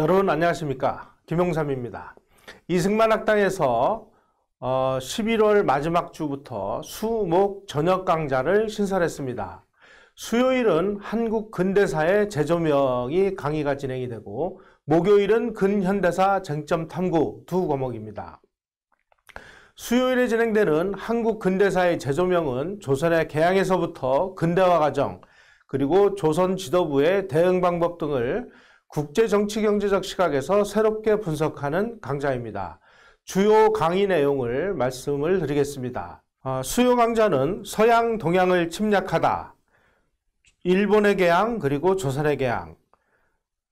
여러분 안녕하십니까? 김용삼입니다. 이승만 학당에서 어, 11월 마지막 주부터 수목 저녁 강좌를 신설했습니다. 수요일은 한국 근대사의 재조명이 강의가 진행이 되고 목요일은 근현대사 쟁점 탐구 두 과목입니다. 수요일에 진행되는 한국 근대사의 재조명은 조선의 개항에서부터 근대화 과정 그리고 조선 지도부의 대응 방법 등을 국제 정치 경제적 시각에서 새롭게 분석하는 강좌입니다. 주요 강의 내용을 말씀을 드리겠습니다. 아, 수요 강좌는 서양 동양을 침략하다, 일본의 개항 그리고 조선의 개항,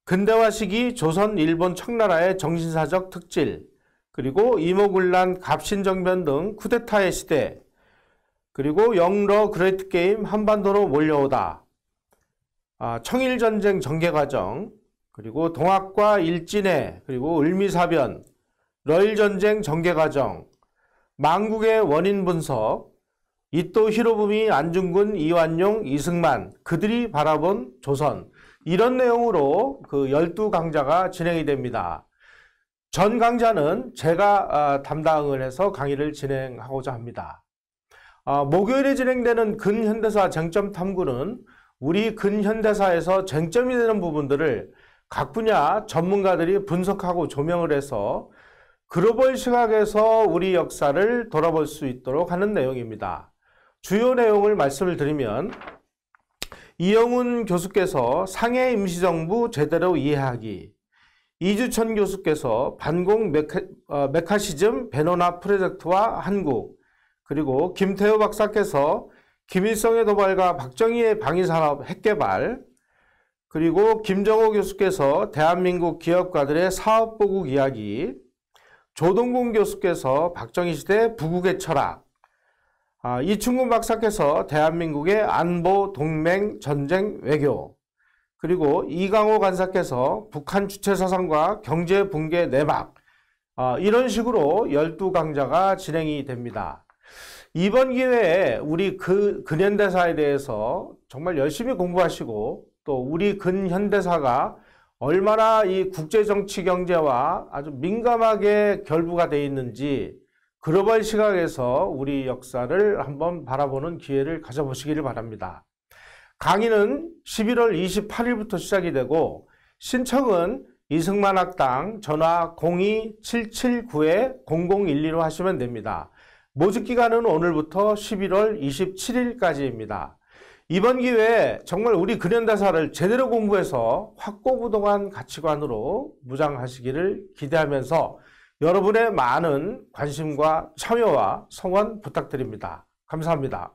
근대화 시기 조선 일본 청나라의 정신사적 특질, 그리고 이모군란 갑신정변 등 쿠데타의 시대, 그리고 영러 그레이트 게임 한반도로 몰려오다, 아, 청일전쟁 전개과정, 그리고 동학과 일진해, 그리고 을미사변, 러일전쟁 전개과정, 망국의 원인 분석, 이또 히로부미, 안중근, 이완용, 이승만, 그들이 바라본 조선 이런 내용으로 그 12강좌가 진행이 됩니다. 전 강좌는 제가 아, 담당을 해서 강의를 진행하고자 합니다. 아, 목요일에 진행되는 근현대사 쟁점 탐구는 우리 근현대사에서 쟁점이 되는 부분들을 각 분야 전문가들이 분석하고 조명을 해서 글로벌 시각에서 우리 역사를 돌아볼 수 있도록 하는 내용입니다. 주요 내용을 말씀을 드리면 이영훈 교수께서 상해 임시정부 제대로 이해하기 이주천 교수께서 반공 메카, 어, 메카시즘 베노나 프로젝트와 한국 그리고 김태호 박사께서 김일성의 도발과 박정희의 방위산업 핵개발 그리고 김정호 교수께서 대한민국 기업가들의 사업보국 이야기, 조동gun 교수께서 박정희 시대 부국의 철학, 아, 이충근 박사께서 대한민국의 안보, 동맹, 전쟁, 외교, 그리고 이강호 간사께서 북한 주체 사상과 경제 붕괴 내막, 아, 이런 식으로 12강좌가 진행이 됩니다. 이번 기회에 우리 그 근현대사에 대해서 정말 열심히 공부하시고 또 우리 근현대사가 얼마나 이 국제 정치 경제와 아주 민감하게 결부가 되어 있는지 글로벌 시각에서 우리 역사를 한번 바라보는 기회를 가져보시기를 바랍니다. 강의는 11월 28일부터 시작이 되고 신청은 이승만 학당 전화 02-779-0012로 하시면 됩니다. 모집 기간은 오늘부터 11월 27일까지입니다. 이번 기회에 정말 우리 근현대사를 제대로 공부해서 확고부동한 가치관으로 무장하시기를 기대하면서 여러분의 많은 관심과 참여와 성원 부탁드립니다. 감사합니다.